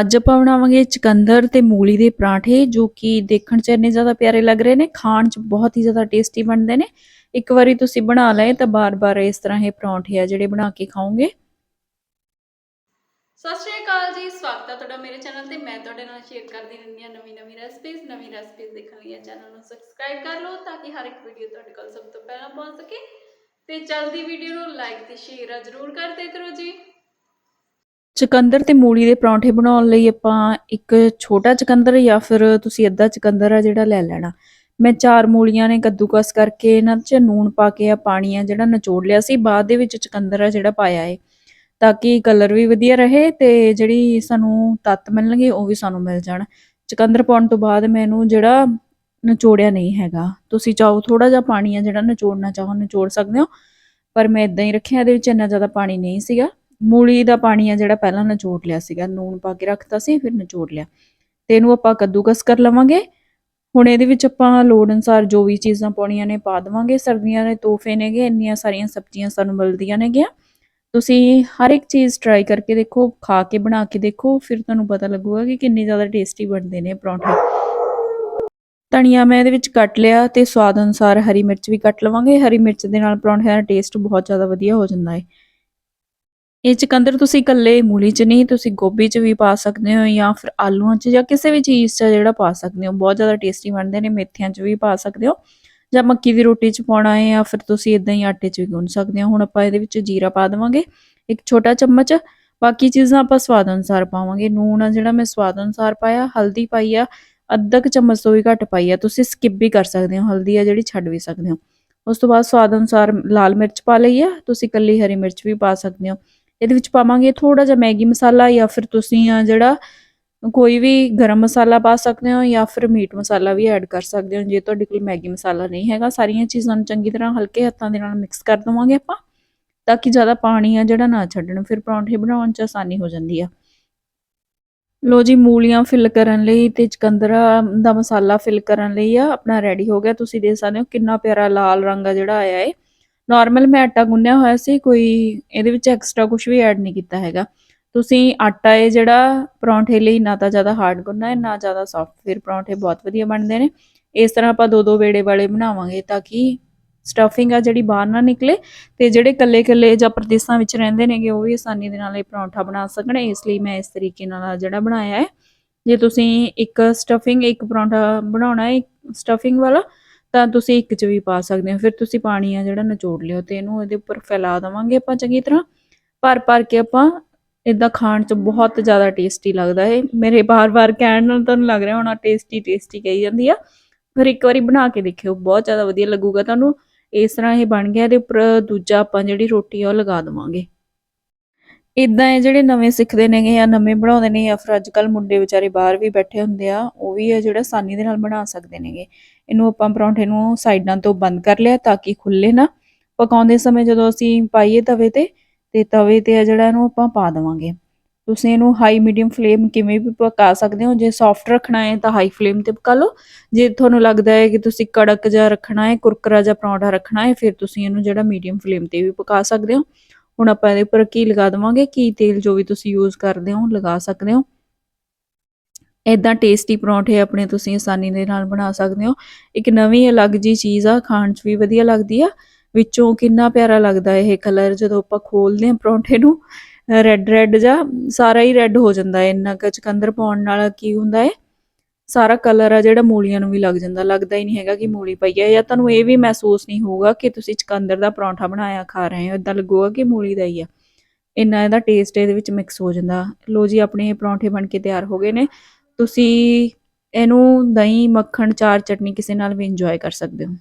ਅੱਜ ਆਪਾਂ ਬਣਾਵਾਂਗੇ ਚੁਕੰਦਰ ਤੇ ਮੂਲੀ ਦੇ ਪਰਾਂਠੇ, ਜੋ ਕਿ ਦੇਖਣ 'ਚ ਇੰਨੇ ਜ਼ਿਆਦਾ ਪਿਆਰੇ ਲੱਗ ਰਹੇ ਨੇ, ਖਾਣ 'ਚ ਬਹੁਤ ਹੀ ਜ਼ਿਆਦਾ ਟੇਸਟੀ ਬਣਦੇ ਨੇ। ਇੱਕ ਵਾਰੀ ਤੁਸੀਂ ਬਣਾ ਲਏ ਤਾਂ ਬਾਰ-ਬਾਰ ਇਸ ਤਰ੍ਹਾਂ ਇਹ ਪਰੌਂਠੇ ਆ ਜਿਹੜੇ ਬਣਾ ਕੇ ਖਾਓਗੇ। ਸਤਿ ਸ਼੍ਰੀ ਅਕਾਲ ਜੀ, ਸਵਾਗਤ ਹੈ ਤੁਹਾਡਾ ਮੇਰੇ ਚੈਨਲ ਤੇ। ਮੈਂ ਤੁਹਾਡੇ ਨਾਲ ਸ਼ੇਅਰ ਕਰਦੀ ਰਹਿੰਦੀ ਹਾਂ ਨਵੀਂ ਨਵੀਂ ਰੈਸਪੀਜ਼ ਨਵੀਂ ਰੈਸਪੀਜ਼ ਦੇਖਣ ਲਈ ਚੈਨਲ ਨੂੰ ਸਬਸਕ੍ਰਾਈਬ ਕਰ ਲਓ ਤਾਂ ਕਿ ਹਰ ਇੱਕ ਵੀਡੀਓ ਤੁਹਾਡੇ ਕੋਲ ਸਭ ਤੋਂ ਪਹਿਲਾਂ ਪਹੁੰਚ ਸਕੇ। ਤੇ ਜਲਦੀ ਵੀਡੀਓ ਨੂੰ ਲਾਈਕ ਤੇ ਸ਼ੇਅਰ ਜ਼ਰੂਰ ਕਰਦੇ ਕਰੋ ਜੀ। ਚੁਕੰਦਰ ਤੇ ਮੂਲੀ ਦੇ ਪਰੌਂਠੇ ਬਣਾਉਣ ਲਈ ਆਪਾਂ ਇੱਕ ਛੋਟਾ ਚੁਕੰਦਰ ਜਾਂ ਫਿਰ ਤੁਸੀਂ ਅੱਧਾ ਚਕੰਦਰ ਆ ਜਿਹੜਾ ਲੈ ਲੈਣਾ। ਮੈਂ ਚਾਰ ਮੂਲੀਆਂ ਨੇ ਕੱਦੂਕਸ ਕਰਕੇ ਇਹਨਾਂ 'ਚ ਨੂਣ ਪਾ ਕੇ ਆ ਪਾਣੀ ਆ ਜਿਹੜਾ ਨਿਚੋੜ ਲਿਆ ਸੀ, ਬਾਅਦ ਦੇ ਵਿੱਚ ਚਕੰਦਰ ਆ ਜਿਹੜਾ ਪਾਇਆ ਏ, ਤਾਂ ਕਿ ਕਲਰ ਵੀ ਵਧੀਆ ਰਹੇ ਤੇ ਜਿਹੜੀ ਸਾਨੂੰ ਤੱਤ ਮਿਲਣਗੇ ਉਹ ਵੀ ਸਾਨੂੰ ਮਿਲ ਜਾਣ। ਚੁਕੰਦਰ ਪਾਉਣ ਤੋਂ ਬਾਅਦ ਮੈਨੂੰ ਜਿਹੜਾ ਨਿਚੋੜਿਆ ਨਹੀਂ ਹੈਗਾ। ਤੁਸੀਂ ਚਾਹੋ ਥੋੜਾ ਜਿਹਾ ਪਾਣੀ ਆ ਜਿਹੜਾ ਨਿਚੋੜਨਾ ਚਾਹੋ, ਨਿਚੋੜ ਸਕਦੇ ਹੋ, ਪਰ ਮੈਂ ਇਦਾਂ ਹੀ ਰੱਖਿਆ, ਇਹਦੇ ਵਿੱਚ ਇੰਨਾ ਜ਼ਿਆਦਾ ਪਾਣੀ ਨਹੀਂ ਸੀਗਾ। ਮੂਲੀ ਦਾ ਪਾਣੀ ਆ ਜਿਹੜਾ ਪਹਿਲਾਂ ਨਿਚੋੜ ਲਿਆ ਸੀਗਾ ਨੂਣ ਪਾ ਕੇ ਰੱਖਤਾ ਸੀ, ਫਿਰ ਨਿਚੋੜ ਲਿਆ। ਤੇ ਇਹਨੂੰ ਆਪਾਂ ਕੱਦੂਕਸ ਕਰ ਲਵਾਂਗੇ। ਹੁਣ ਇਹਦੇ ਵਿੱਚ ਆਪਾਂ ਲੋੜ ਅਨਸਾਰ ਜੋ ਵੀ ਚੀਜ਼ਾਂ ਪਾਉਣੀਆਂ ਨੇ ਪਾ ਦੇਵਾਂਗੇ। ਸਰਦੀਆਂ ਦੇ ਤੋਹਫੇ ਨੇਗੇ, ਇੰਨੀਆਂ ਸਾਰੀਆਂ ਸਬਜ਼ੀਆਂ ਸਾਨੂੰ ਮਿਲਦੀਆਂ ਨੇਗੀਆਂ। ਤੁਸੀਂ ਹਰ ਇੱਕ ਚੀਜ਼ ਟਰਾਈ ਕਰਕੇ ਦੇਖੋ, ਖਾ ਕੇ ਬਣਾ ਕੇ ਦੇਖੋ, ਫਿਰ ਤੁਹਾਨੂੰ ਪਤਾ ਲੱਗੂਗਾ ਕਿ ਕਿੰਨੀ ਜ਼ਿਆਦਾ ਟੇਸਟੀ ਬਣਦੇ ਨੇ ਪਰੌਂਠੇ। ਧਨੀਆ ਮੈਂ ਇਹਦੇ ਵਿੱਚ ਕੱਟ ਲਿਆ ਤੇ ਸਵਾਦ ਅਨੁਸਾਰ ਹਰੀ ਮਿਰਚ ਵੀ ਕੱਟ ਲਵਾਂਗੇ। ਹਰੀ ਮਿਰਚ ਦੇ ਨਾਲ ਪਰੌਂਠਿਆਂ ਦਾ ਟੇਸਟ ਬਹੁਤ ਜ਼ਿਆਦਾ ਵਧੀਆ ਹੋ ਜਾਂਦਾ ਹੈ ਇਹ ਚੁਕੰਦਰ ਤੁਸੀਂ ਇਕੱਲੇ ਮੂਲੀ 'ਚ ਨਹੀਂ, ਤੁਸੀਂ ਗੋਭੀ 'ਚ ਵੀ ਪਾ ਸਕਦੇ ਹੋ ਜਾਂ ਫਿਰ ਆਲੂਆਂ 'ਚ ਜਾਂ ਕਿਸੇ ਵੀ ਚੀਜ਼ 'ਚ ਜਿਹੜਾ ਪਾ ਸਕਦੇ ਹੋ। ਬਹੁਤ ਜ਼ਿਆਦਾ ਟੇਸਟੀ ਬਣਦੇ ਨੇ, ਮੇਥਿਆਂ 'ਚ ਵੀ ਪਾ ਸਕਦੇ ਹੋ। ਜਾਂ ਮੱਕੀ ਦੀ ਰੋਟੀ 'ਚ ਪਾਉਣਾ ਹੈ ਜਾਂ ਫਿਰ ਤੁਸੀਂ ਇਦਾਂ ਹੀ ਆਟੇ 'ਚ ਵੀ ਗੁੰਨ ਸਕਦੇ ਹੋ। ਹੁਣ ਆਪਾਂ ਇਹਦੇ ਵਿੱਚ ਜੀਰਾ ਪਾ ਦੇਵਾਂਗੇ, ਇੱਕ ਛੋਟਾ ਚਮਚ। ਬਾਕੀ ਚੀਜ਼ਾਂ ਆਪਾਂ ਸਵਾਦ ਅਨੁਸਾਰ ਪਾਵਾਂਗੇ। ਨੂਣ ਆ ਜਿਹੜਾ ਮੈਂ ਸਵਾਦ ਅਨੁਸਾਰ ਪਾਇਆ, ਹਲਦੀ ਪਾਈ ਆ ਅੱਧਾ ਕੁ ਚਮਚ ਤੋਂ ਵੀ ਘੱਟ ਪਾਈ ਆ। ਤੁਸੀਂ ਸਕਿਪ ਵੀ ਕਰ ਸਕਦੇ ਹੋ, ਹਲਦੀ ਆ ਜਿਹੜੀ ਛੱਡ ਵੀ ਸਕਦੇ ਹੋ। ਉਸ ਤੋਂ ਬਾਅਦ ਸਵਾਦ ਅਨੁਸਾਰ ਲਾਲ ਮਿਰਚ ਪਾ ਲਈ ਆ। ਤੁਸੀਂ ਕੱਲੀ ਹਰੀ ਮਿਰਚ ਵੀ ਪਾ ਸਕਦੇ ਹੋ। ਇਹਦੇ ਵਿੱਚ ਪਾਵਾਂਗੇ ਥੋੜਾ ਜਿਹਾ ਮੈਗੀ ਮਸਾਲਾ ਜਾਂ ਫਿਰ ਤੁਸੀਂ ਆ ਜਿਹੜਾ ਕੋਈ ਵੀ ਗਰਮ ਮਸਾਲਾ ਪਾ ਸਕਦੇ ਹੋ ਜਾਂ ਫਿਰ ਮੀਟ ਮਸਾਲਾ ਵੀ ਐਡ ਕਰ ਸਕਦੇ ਹੋ, ਜੇ ਤੁਹਾਡੇ ਕੋਲ ਮੈਗੀ ਮਸਾਲਾ ਨਹੀਂ ਹੈਗਾ। ਸਾਰੀਆਂ ਚੀਜ਼ਾਂ ਨੂੰ ਚੰਗੀ ਤਰ੍ਹਾਂ ਹਲਕੇ ਹੱਥਾਂ ਦੇ ਨਾਲ ਮਿਕਸ ਕਰ ਦਵਾਂਗੇ ਆਪਾਂ, ਤਾਂ ਕਿ ਜ਼ਿਆਦਾ ਪਾਣੀ ਆ ਜਿਹੜਾ ਨਾ ਛੱਡਣ, ਫਿਰ ਪਰੌਂਠੇ ਬਣਾਉਣ 'ਚ ਆਸਾਨੀ ਹੋ ਜਾਂਦੀ ਆ। ਲੋ ਜੀ, ਮੂਲੀਆਂ ਫਿਲ ਕਰਨ ਲਈ ਤੇ ਚਕੰਦਰਾ ਦਾ ਮਸਾਲਾ ਫਿਲ ਕਰਨ ਲਈ ਆ, ਆਪਣਾ ਰੈਡੀ ਹੋ ਗਿਆ। ਤੁਸੀਂ ਦੇਖ ਸਕਦੇ ਹੋ ਕਿੰਨਾ ਪਿਆਰਾ ਲਾਲ ਰੰਗ ਆ ਜਿਹੜਾ ਆਇਆ ਏ। ਨਾਰਮਲ ਮੈਂ ਆਟਾ ਗੁੰਨਿਆ ਹੋਇਆ ਸੀ, ਕੋਈ ਇਹਦੇ ਵਿੱਚ ਐਕਸਟਰਾ ਕੁਝ ਵੀ ਐਡ ਨਹੀਂ ਕੀਤਾ ਹੈਗਾ। ਤੁਸੀਂ ਆਟਾ ਇਹ ਜਿਹੜਾ ਪਰੌਂਠੇ ਲਈ ਨਾ ਤਾਂ ਜ਼ਿਆਦਾ ਹਾਰਡ ਗੁੰਨਣਾ ਹੈ, ਨਾ ਜ਼ਿਆਦਾ ਸੌਫਟ ਫਿਰ ਪਰੌਂਠੇ ਬਹੁਤ ਵਧੀਆ ਬਣਦੇ ਨੇ। ਇਸ ਤਰ੍ਹਾਂ ਆਪਾਂ ਦੋ ਦੋ ਵੇੜੇ ਵਾਲੇ ਬਣਾਵਾਂਗੇ ਤਾਂ ਕਿ ਸਟਫਿੰਗ ਆ ਜਿਹੜੀ ਬਾਹਰ ਨਾ ਨਿਕਲੇ ਤੇ ਜਿਹੜੇ ਕੱਲੇ ਕੱਲੇ ਜਾਂ ਪ੍ਰਦੇਸ਼ਾਂ ਵਿੱਚ ਰਹਿੰਦੇ ਨੇਗੇ, ਉਹ ਵੀ ਆਸਾਨੀ ਦੇ ਨਾਲ ਇਹ ਪਰੌਂਠਾ ਬਣਾ ਸਕਣ। ਇਸ ਲਈ ਮੈਂ ਇਸ ਤਰੀਕੇ ਨਾਲ ਜਿਹੜਾ ਬਣਾਇਆ ਹੈ। ਜੇ ਤੁਸੀਂ ਇੱਕ ਸਟਫਿੰਗ ਇੱਕ ਪਰੌਂਠਾ ਬਣਾਉਣਾ ਹੈ ਸਟਫਿੰਗ ਵਾਲਾ ਤਾਂ ਤੁਸੀਂ ਇੱਕ ਚ ਵੀ ਪਾ ਸਕਦੇ ਹੋ, ਫਿਰ ਤੁਸੀਂ ਪਾਣੀ ਆ ਜਿਹੜਾ ਨਿਚੋੜ ਲਿਓ ਤੇ ਇਹਨੂੰ ਇਹਦੇ ਉੱਪਰ ਫੈਲਾ ਦਵਾਂਗੇ ਆਪਾਂ ਚੰਗੀ ਤਰ੍ਹਾਂ। ਭਰ ਭਰ ਕੇ ਆਪਾਂ ਇਦਾਂ ਖਾਣ ਚ ਬਹੁਤ ਜ਼ਿਆਦਾ ਟੇਸਟੀ ਲੱਗਦਾ ਹੈ ਮੇਰੇ ਬਾਰ-ਬਾਰ ਕਹਿਣ ਨਾਲ ਤੁਹਾਨੂੰ ਲੱਗ ਰਿਹਾ, ਹੋਣਾ ਟੇਸਟੀ ਟੇਸਟੀ ਕਹੀ ਜਾਂਦੀ ਆ। ਫਿਰ ਇੱਕ ਵਾਰੀ ਬਣਾ ਕੇ ਦੇਖਿਓ, ਬਹੁਤ ਜ਼ਿਆਦਾ ਵਧੀਆ ਲੱਗੂਗਾ ਤੁਹਾਨੂੰ। ਇਸ ਤਰ੍ਹਾਂ ਇਹ ਬਣ ਗਿਆ, ਇਹਦੇ ਉੱਪਰ ਦੂਜਾ ਆਪਾਂ ਜਿਹੜੀ ਰੋਟੀ ਆ ਉਹ ਲਗਾ ਦਵਾਂਗੇ। ਇਦਾਂ ਇਹ ਜਿਹੜੇ ਨਵੇਂ ਸਿੱਖਦੇ ਨੇਗੇ ਜਾਂ ਨਵੇਂ ਬਣਾਉਂਦੇ ਨੇ ਜਾਂ ਫਿਰ ਅੱਜ ਕੱਲ ਮੁੰਡੇ ਵਿਚਾਰੇ ਬਾਹਰ ਵੀ ਬੈਠੇ ਹੁੰਦੇ ਆ, ਉਹ ਵੀ ਇਹ ਜਿਹੜਾ ਆਸਾਨੀ ਦੇ ਨਾਲ ਬਣਾ ਸਕਦੇ ਨੇਗੇ। ਇਹਨੂੰ ਆਪਾਂ ਪਰੌਂਠੇ ਨੂੰ ਸਾਈਡਾਂ ਤੋਂ ਬੰਦ ਕਰ ਲਿਆ ਤਾਂ ਕਿ ਖੁੱਲੇ ਨਾ। ਪਕਾਉਂਦੇ ਸਮੇਂ ਜਦੋਂ ਅਸੀਂ ਪਾਈਏ ਤਵੇ ਤੇ ਤੇ ਤਵੇ ਤੇ ਆ ਜਿਹੜਾ ਇਹਨੂੰ ਆਪਾਂ ਪਾ ਦੇਵਾਂਗੇ। ਤੁਸੀਂ ਇਹਨੂੰ ਹਾਈ ਮੀਡੀਅਮ ਫਲੇਮ ਕਿਵੇਂ ਵੀ ਪਕਾ ਸਕਦੇ ਹੋ। ਜੇ ਸੌਫਟ ਰੱਖਣਾ ਹੈ ਤਾਂ ਹਾਈ ਫਲੇਮ ਤੇ ਪਕਾ ਲਓ। ਜੇ ਤੁਹਾਨੂੰ ਲੱਗਦਾ ਹੈ ਕਿ ਤੁਸੀਂ ਕੜਕ ਜਿਹਾ ਰੱਖਣਾ ਹੈ, ਕੁਰਕਰਾ ਜਿਹਾ ਪਰੌਂਠਾ ਰੱਖਣਾ ਹੈ, ਫਿਰ ਤੁਸੀਂ ਇਹਨੂੰ ਜਿਹੜਾ ਮੀਡੀਅਮ ਫਲੇਮ ਤੇ ਵੀ ਪਕਾ ਸਕਦੇ ਹੋ। ਹੁਣ ਆਪਾਂ ਇਹਦੇ ਉੱਪਰ ਕੀ ਲਗਾ ਦਵਾਂਗੇ? ਕੀ ਤੇਲ ਜੋ ਵੀ ਤੁਸੀਂ ਯੂਜ਼ ਕਰਦੇ ਹੋ, ਲਗਾ ਸਕਦੇ ਹੋ। ਇਦਾਂ ਟੇਸਟੀ ਪਰੌਂਠੇ ਆਪਣੇ ਤੁਸੀਂ ਆਸਾਨੀ ਦੇ ਨਾਲ ਬਣਾ ਸਕਦੇ ਹੋ। ਇੱਕ ਨਵੀਂ ਅਲੱਗ ਜੀ ਚੀਜ਼ ਆ, ਖਾਣ 'ਚ ਵੀ ਵਧੀਆ ਲੱਗਦੀ ਆ। ਵਿੱਚੋਂ ਕਿੰਨਾ ਪਿਆਰਾ ਲੱਗਦਾ ਇਹ ਕਲਰ ਜਦੋਂ ਆਪਾਂ ਖੋਲਦੇ ਹਾਂ ਪਰੌਂਠੇ ਨੂੰ। ਰੈੱਡ ਰੈੱਡ ਜਾਂ ਸਾਰਾ ਹੀ ਰੈੱਡ ਹੋ ਜਾਂਦਾ ਹੈ। ਇੰਨਾ ਕੁ ਚਕੰਦਰ ਪਾਉਣ ਨਾਲ ਕੀ ਹੁੰਦਾ ਹੈ? ਸਾਰਾ ਕਲਰ ਆ ਜਿਹੜਾ ਮੂਲੀਆਂ ਨੂੰ ਵੀ ਲੱਗ ਜਾਂਦਾ, ਲੱਗਦਾ ਹੀ ਨਹੀਂ ਹੈਗਾ ਕਿ ਮੂਲੀ ਪਈ ਹੈ ਜਾਂ ਤੁਹਾਨੂੰ ਇਹ ਵੀ ਮਹਿਸੂਸ ਨਹੀਂ ਹੋਊਗਾ ਕਿ ਤੁਸੀਂ ਚਕੰਦਰ ਦਾ ਪਰੌਂਠਾ ਬਣਾਇਆ, ਖਾ ਰਹੇ ਹੋ ਇਦਾਂ ਲੱਗੂਗਾ ਕਿ ਮੂਲੀ ਦਾ ਹੀ ਆ। ਇੰਨਾ ਇਹਦਾ ਟੇਸਟ ਇਹਦੇ ਵਿੱਚ ਮਿਕਸ ਹੋ ਜਾਂਦਾ। ਲੋ ਜੀ, ਆਪਣੇ ਪਰੌਂਠੇ ਬਣ ਕੇ ਤਿਆਰ ਹੋ ਗਏ ਨੇ। ਤੁਸੀਂ ਇਹਨੂੰ ਦਹੀਂ, ਮੱਖਣ, ਚਾਰ ਚਟਨੀ ਕਿਸੇ ਨਾਲ ਵੀ ਇੰਜੋਏ ਕਰ ਸਕਦੇ ਹੋ।